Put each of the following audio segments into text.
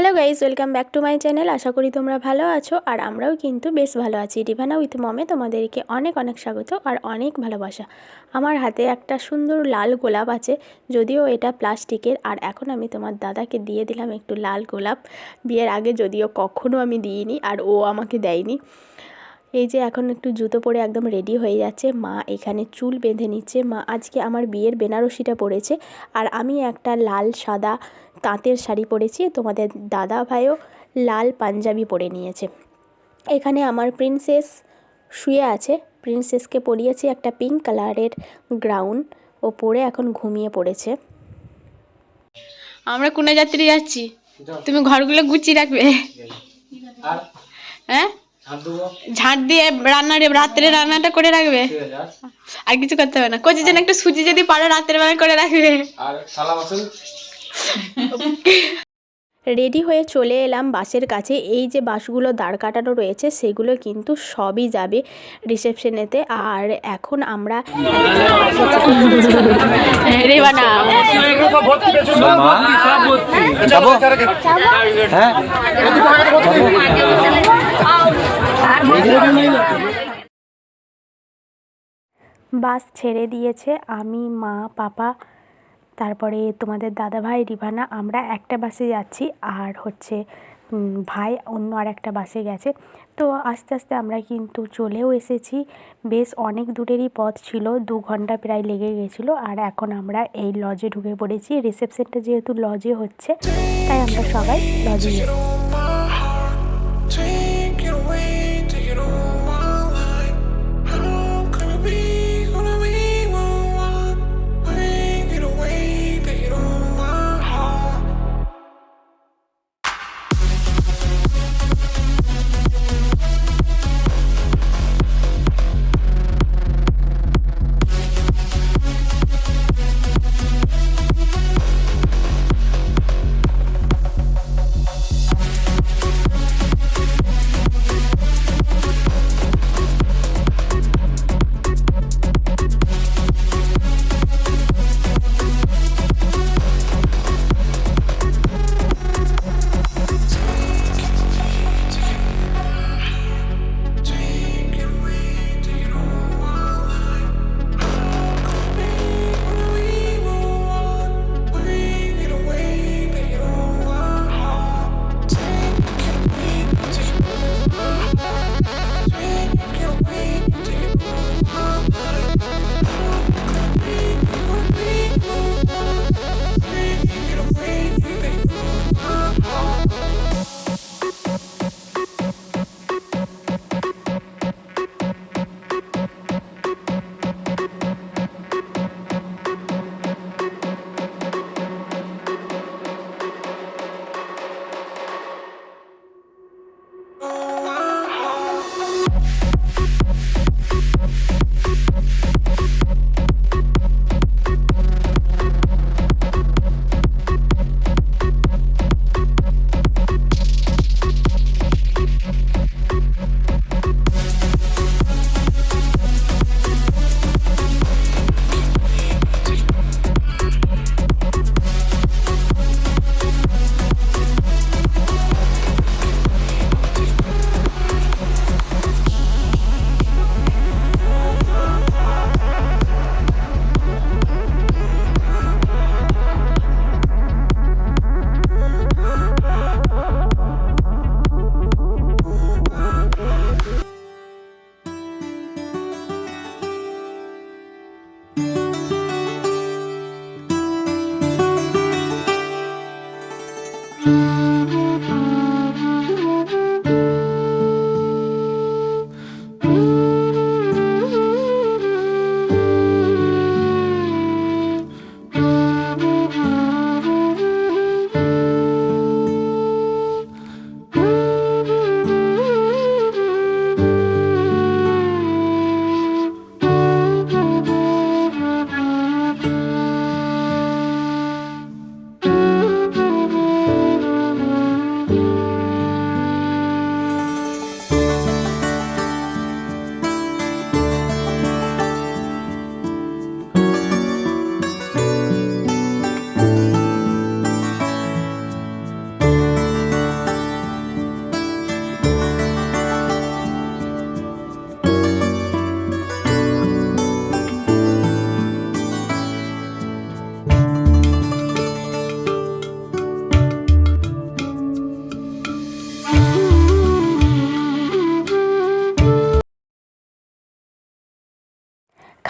Hello guys welcome back to my channel আশা করি তোমরা ভালো আছো আর আমরাও কিন্তু বেশ ভালো আছি। রিভানা উইথ মমে তোমাদেরকে অনেক অনেক স্বাগত আর অনেক ভালোবাসা। আমার হাতে একটা সুন্দর লাল গোলাপ আছে, যদিও এটা প্লাস্টিকের আর এখন আমি তোমার দাদাকে দিয়ে দিলাম একটু লাল গোলাপ। বিয়ের আগে যদিও কখনও আমি দিইনি আর ও আমাকে দেয়নি। এই যে এখন একটু জুতো পরে একদম রেডি হয়ে যাচ্ছে। মা এখানে চুল বেঁধে নিচ্ছে। মা আজকে আমার বিয়ের বেনারসিটা পরেছে। আর আমি একটা লাল সাদা তাঁতের শাড়ি পরেছি। তোমাদের দাদা ভাইও লাল পাঞ্জাবি পরে নিয়েছে। এখানে আমার প্রিন্সেস শুয়ে আছে। প্রিন্সেসকে পরিয়েছি একটা পিঙ্ক কালারের গ্রাউন ও পরে এখন ঘুমিয়ে পড়েছে। আমরা কোনে যাত্রী যাচ্ছি? তুমি ঘরগুলো গুছিয়ে রাখবে? হ্যাঁ? ঝাঁট দিয়ে রান্না রাত্রে রান্নাটা করে রাখবে? আর? কিছু করতে হবে না। কোচের জন্য একটু সুজি যদি পারো রাতের বেলা করে রাখবে। আর রেডি হয়ে চলে এলাম বাসের কাছে। এই যে বাসগুলো দাঁড় কাটানো রয়েছে সেগুলো কিন্তু সবই যাবে রিসেপশনেতে। আর এখন আমরা হ্যাঁ বাস ছেড়ে দিয়েছে। আমি, মা, পাপা, তারপরে তোমাদের দাদা ভাই রিভানা, আমরা একটা বাসে যাচ্ছি। আর হচ্ছে ভাই অন্য আর একটা বাসে গেছে। তো আস্তে আস্তে আমরা কিন্তু চলেও এসেছি। বেশ অনেক দূরেরই পথ ছিল, দু ঘণ্টা প্রায় লেগে গেছিল। আর এখন আমরা এই লজে ঢুকে পড়েছি। রিসেপশনটা যেহেতু লজে হচ্ছে, তাই আমরা সবাই লজে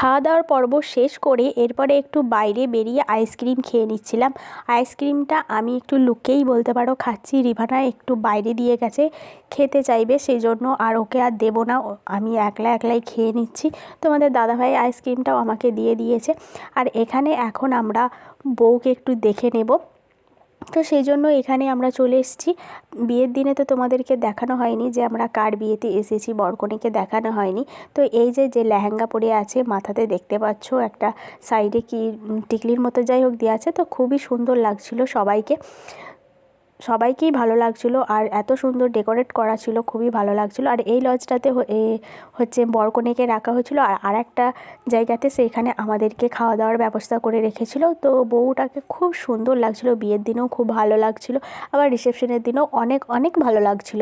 খাওয়া দাওয়ার পর্ব শেষ করে এরপরে একটু বাইরে বেরিয়ে আইসক্রিম খেয়ে নিচ্ছিলাম। আইসক্রিমটা আমি একটু লুকেই বলতে পারো খাচ্ছি। রিভানা একটু বাইরে দিয়ে গেছে, খেতে চাইবে সেই জন্য আর ওকে আর দেবো না। আমি একলা একলাই খেয়ে নিচ্ছি। তোমাদের দাদাভাই আইসক্রিমটাও আমাকে দিয়ে দিয়েছে। আর এখানে এখন আমরা বউকে একটু দেখে নেব। তো সেই জন্য এখানে আমরা চলে এসেছি। বিয়ের দিনে তো তোমাদেরকে দেখানো হয়নি যে আমরা কার বিয়েতে এসেছি, বরকনেকে দেখানো হয়নি। তো এই যে যে লেহেঙ্গা পরে আছে, মাথাতে দেখতে পাচ্ছ একটা সাইডে কি টিকলির মতো যাই হোক দেওয়া আছে। তো খুবই সুন্দর লাগছিল সবাইকে। সবাইকেই ভালো লাগছিল আর এত সুন্দর ডেকোরেট করা ছিল, খুবই ভালো লাগছিল। আর এই লজটাতে হচ্ছে বরকনেকে রাখা হয়েছিল আর আরেকটা জায়গাতে সেইখানে আমাদেরকে খাওয়া দাওয়ার ব্যবস্থা করে রেখেছিল। তো বউটাকে খুব সুন্দর লাগছিল, বিয়ের দিনেও খুব ভালো লাগছিল, আবার রিসেপশনের দিনেও অনেক অনেক ভালো লাগছিল।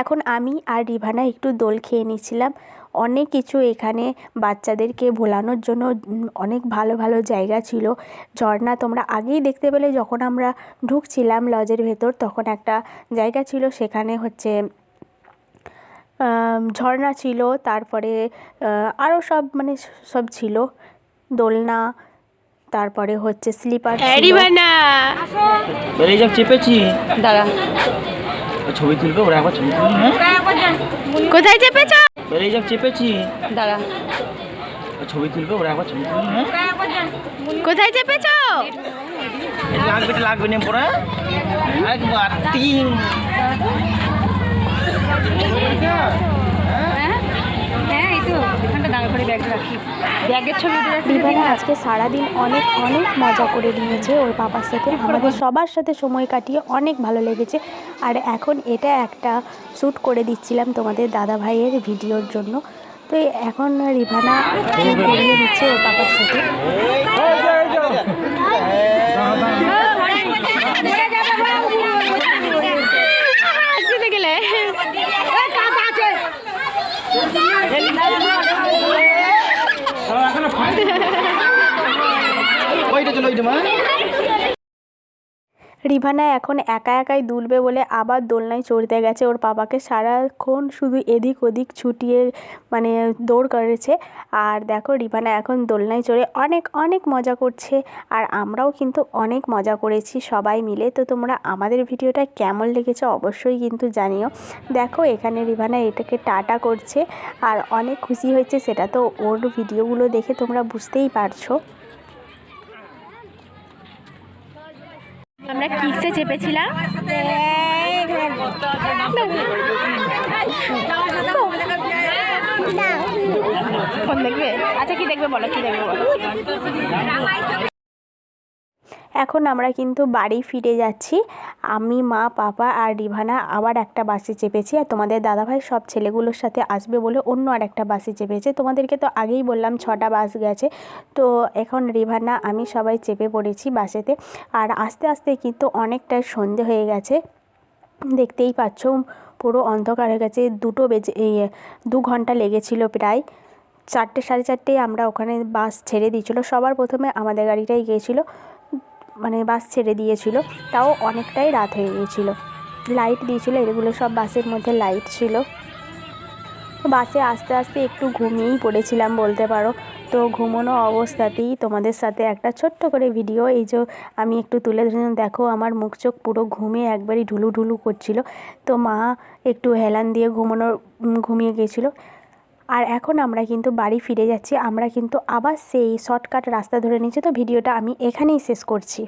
এখন আমি আর রিভানা একটু দোল খেয়ে নিচ্ছিলাম। অনেক কিছু এখানে বাচ্চাদেরকে ভোলানোর জন্য অনেক ভালো ভালো জায়গা ছিল। ঝর্ণা তোমরা আগেই দেখতে পেলে যখন আমরা ঢুকছিলাম লজের ভেতর তখন একটা জায়গা ছিল সেখানে হচ্ছে ঝর্ণা ছিল তারপরে আরও সব মানে সব ছিল। দোলনা তারপরে হচ্ছে স্লিপার চেপেছি? দাদা ছবি তুলবে ওরা একবার ছবি তুলি হ্যাঁ? কোথায় চেপেছ? বেরিয়ে যাক চেপেছি। দাদা ছবি তুলবে ওরা একবার ছবি তুলি হ্যাঁ? কোথায় চেপেছ? লাগবে লাগবে না পড়া একবার তিন। রিবানা আজকে সারাদিন অনেক অনেক মজা করে নিয়েছে ওর বাবার সাথে। আমাদের সবার সাথে সময় কাটিয়ে অনেক ভালো লেগেছে। আর এখন এটা একটা শ্যুট করে দিচ্ছিলাম তোমাদের দাদা ভাইয়ের ভিডিওর জন্য। তো এখন রিভানা করিয়ে দিচ্ছে ওর বাবার সাথে? রিভানা এখন একা একাই দুলবে বলে আবার দোলনায় চড়তে গেছে। ওর বাবাকে সারাক্ষণ শুধু এদিক ওদিক ছুটিয়ে মানে দৌড় করেছে। আর দেখো, রিভানা এখন দোলনায় চড়ে অনেক অনেক মজা করছে। আর আমরাও কিন্তু অনেক মজা করেছি সবাই মিলে। তো তোমরা আমাদের ভিডিওটা কেমন লেগেছে অবশ্যই কিন্তু জানিও। দেখো, এখানে রিভানা এটাকে টাটা করছে। আর অনেক খুশি হয়েছে, সেটা তো ওর ভিডিওগুলো দেখে তোমরা বুঝতেই পারছ। আমরা কিসে চেপেছিলাম? ফোন দেখবে? আচ্ছা কি দেখবে বলো কি দেখবে বলো? এখন আমরা কিন্তু বাড়ি ফিরে যাচ্ছি। আমি, মা, পাপা আর রিভানা আবার একটা বাসে চেপেছি আর তোমাদের দাদাভাই সব ছেলেগুলোর সাথে আসবে বলে অন্য আর একটা বাসে চেপেছে। তোমাদেরকে তো আগেই বললাম ছটা বাস গেছে। তো এখন রিভানা, আমি সবাই চেপে পড়েছি বাসেতে আর আস্তে আস্তে কিন্তু অনেকটাই সন্ধে হয়ে গেছে। দেখতেই পাচ্ছ, পুরো অন্ধকার হয়ে গেছে। দুটো বেজে দু ঘণ্টা লেগেছিল প্রায়। চারটে, সাড়ে চারটেয় আমরা ওখানে বাস ছেড়ে দিয়েছিলো। সবার প্রথমে আমাদের গাড়িটাই গিয়েছিল। মানে বাস ছেড়ে দিয়েছিল, তাও অনেকটাই রাত হয়ে গিয়েছিল। লাইট দিয়েছিল, এগুলো সব বাসের মধ্যে লাইট ছিল। তো বাসে আস্তে আস্তে একটু ঘুমিয়েই পড়েছিলাম বলতে পারো। তো ঘুমোনো অবস্থাতেই তোমাদের সাথে একটা ছোট্ট করে ভিডিও এই যে আমি একটু তুলে ধরলাম, দেখো আমার মুখ চোখ পুরো ঘুমে একবারই ঢুলু ঢুলু করছিল। তো মা একটু হেলান দিয়ে ঘুমানোর ঘুমিয়ে গিয়েছিল। আর এখন আমরা কিন্তু বাড়ি ফিরে যাচ্ছি। আমরা কিন্তু আবার সেই শর্টকাট রাস্তা ধরে নিয়েছি তো ভিডিওটা আমি এখানেই শেষ করছি।